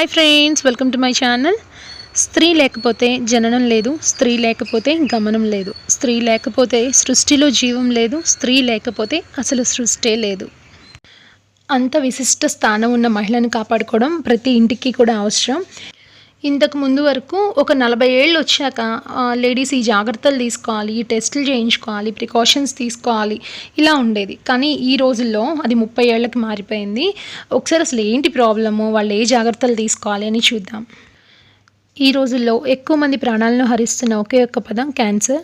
Hi friends welcome to my channel స్త్రీ లేకపోతే జననం లేదు స్త్రీ లేకపోతే గమనం లేదు స్త్రీ లేకపోతే సృష్టిలో జీవం లేదు స్త్రీ లేకపోతే అసలు సృష్టే లేదు. అంత విశిష్ట స్థానం ఉన్న మహిళను కాపాడుకోవడం ప్రతి ఇంటికి కూడా అవసరం. ఇంతకు ముందు వరకు ఒక నలభై ఏళ్ళు వచ్చాక లేడీస్ ఈ జాగ్రత్తలు తీసుకోవాలి ఈ టెస్టులు చేయించుకోవాలి ప్రికాషన్స్ తీసుకోవాలి ఇలా ఉండేది. కానీ ఈ రోజుల్లో అది ముప్పై ఏళ్ళకి మారిపోయింది. ఒకసారి అసలు ఏంటి ప్రాబ్లము? వాళ్ళు ఏ జాగ్రత్తలు తీసుకోవాలి అని చూద్దాం. ఈ రోజుల్లో ఎక్కువ మంది ప్రాణాలను హరిస్తున్న ఒకే ఒక్క పదం క్యాన్సర్.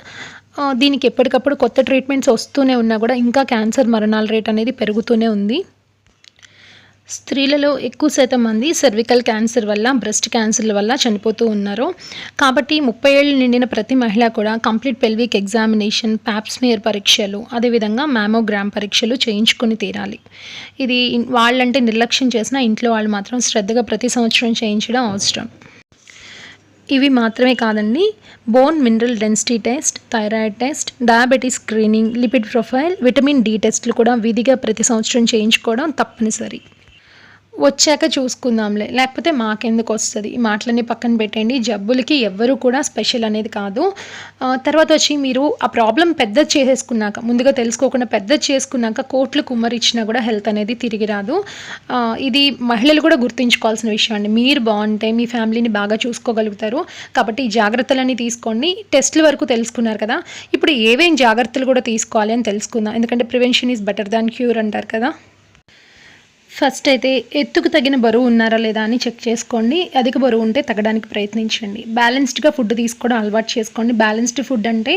దీనికి ఎప్పటికప్పుడు కొత్త ట్రీట్మెంట్స్ వస్తూనే ఉన్నా కూడా ఇంకా క్యాన్సర్ మరణాల రేట్ అనేది పెరుగుతూనే ఉంది. స్త్రీలలో ఎక్కువ శాతం మంది సర్వికల్ క్యాన్సర్ వల్ల బ్రెస్ట్ క్యాన్సర్ల వల్ల చనిపోతూ ఉన్నారు. కాబట్టి ముప్పై ఏళ్ళు నిండిన ప్రతి మహిళ కూడా కంప్లీట్ పెల్విక్ ఎగ్జామినేషన్ ప్యాప్స్మియర్ పరీక్షలు అదేవిధంగా మ్యామోగ్రామ్ పరీక్షలు చేయించుకుని తీరాలి. ఇది వాళ్ళంటే నిర్లక్ష్యం చేసిన ఇంట్లో వాళ్ళు మాత్రం శ్రద్ధగా ప్రతి సంవత్సరం చేయించడం అవసరం. ఇవి మాత్రమే కాదండి. Bone mineral density test thyroid test diabetes screening lipid profile vitamin D టెస్ట్లు కూడా విధిగా ప్రతి సంవత్సరం చేయించుకోవడం తప్పనిసరి. వచ్చాక చూసుకుందాంలే. లేకపోతే మాకెందుకు వస్తుంది? ఈ మాటలన్నీ పక్కన పెట్టండి. జబ్బులకి ఎవ్వరూ కూడా స్పెషల్ అనేది కాదు. తర్వాత వచ్చి మీరు ఆ ప్రాబ్లం పెద్ద చేసేసుకున్నాక ముందుగా తెలుసుకోకుండా పెద్ద చేసుకున్నాక కోట్లు కుమ్మరిచ్చినా కూడా హెల్త్ అనేది తిరిగి రాదు. ఇది మహిళలు కూడా గుర్తుంచుకోవాల్సిన విషయం అండి. మీరు బాగుంటే మీ ఫ్యామిలీని బాగా చూసుకోగలుగుతారు. కాబట్టి ఈ జాగ్రత్తలన్నీ తీసుకోండి. టెస్ట్ల వరకు తెలుసుకున్నారు కదా. ఇప్పుడు ఏవేం జాగ్రత్తలు కూడా తీసుకోవాలి అని తెలుసుకుందాం. ఎందుకంటే prevention is better than cure అంటారు కదా. ఫస్ట్ అయితే ఎత్తుకు తగిన బరువు ఉన్నారా లేదా అని చెక్ చేసుకోండి. అధిక బరువు ఉంటే తగ్గడానికి ప్రయత్నించండి. బ్యాలెన్స్డ్గా ఫుడ్ తీసుకోవడం అలవాటు చేసుకోండి. బ్యాలెన్స్డ్ ఫుడ్ అంటే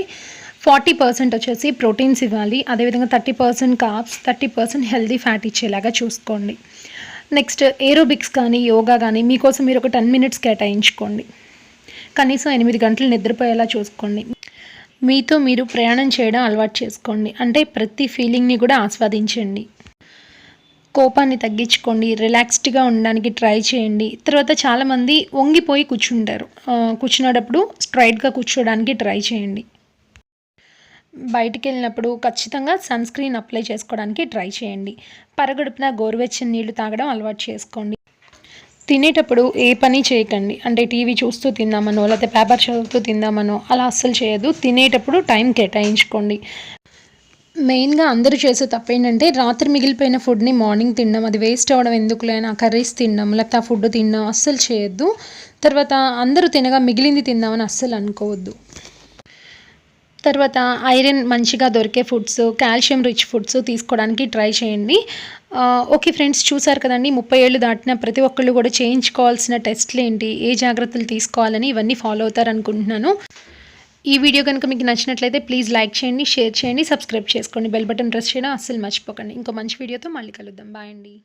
ఫార్టీ పర్సెంట్ వచ్చేసి ప్రోటీన్స్ ఇవ్వాలి. అదేవిధంగా thirty percent carbs thirty percent healthy fat ఇచ్చేలాగా చూసుకోండి. నెక్స్ట్ ఏరోబిక్స్ కానీ యోగా కానీ మీకోసం మీరు ఒక టెన్ మినిట్స్ కేటాయించుకోండి. కనీసం ఎనిమిది గంటలు నిద్రపోయేలా చూసుకోండి. మీతో మీరు ప్రయాణం చేయడం అలవాటు చేసుకోండి. అంటే ప్రతి ఫీలింగ్ని కూడా ఆస్వాదించండి. కోపాన్ని తగ్గించుకోండి రిలాక్స్డ్గా ఉండడానికి ట్రై చేయండి. తర్వాత చాలామంది వంగిపోయి కూర్చుంటారు. కూర్చునేటప్పుడు స్ట్రైట్గా కూర్చోడానికి ట్రై చేయండి. బయటికి వెళ్ళినప్పుడు ఖచ్చితంగా సన్ స్క్రీన్ అప్లై చేసుకోవడానికి ట్రై చేయండి. పరగడుపున గోరువెచ్చని నీళ్ళు తాగడం అలవాటు చేసుకోండి. తినేటప్పుడు ఏ పని చేయకండి. అంటే టీవీ చూస్తూ తిందామనో లేకపోతే పేపర్ చదువుతూ తిందామనో అలా అస్సలు చేయదు తినేటప్పుడు టైం కేటాయించుకోండి. మెయిన్గా అందరూ చేసే తప్పు ఏంటంటే రాత్రి మిగిలిపోయిన ఫుడ్ని మార్నింగ్ తినడం అది వేస్ట్ అవ్వడం ఎందుకులే ఆ కర్రీస్ తినడం లేకపోతే ఆ ఫుడ్ తినడం అస్సలు చేయొద్దు. తర్వాత అందరూ తినగా మిగిలింది తిందామని అస్సలు అనుకోవద్దు. తర్వాత ఐరన్ మంచిగా దొరికే ఫుడ్స్ కాల్షియం రిచ్ ఫుడ్స్ తీసుకోవడానికి ట్రై చేయండి. ఓకే ఫ్రెండ్స్ చూసారు కదండి ముప్పై ఏళ్ళు దాటిన ప్రతి ఒక్కళ్ళు కూడా చేయించుకోవాల్సిన టెస్ట్లు ఏంటి ఏ జాగ్రత్తలు తీసుకోవాలని ఇవన్నీ ఫాలో అవుతారనుకుంటున్నాను. ఈ వీడియో కనుక మీకు నచ్చినట్లయితే ప్లీజ్ లైక్ చేయండి షేర్ చేయండి సబ్స్క్రైబ్ చేసుకోండి. బెల్ బటన్ ప్రెస్ చేయడం అస్సలు మర్చిపోకండి. ఇంకో మంచి వీడియోతో మళ్ళీ కలుద్దాం. బాయ్ అండి.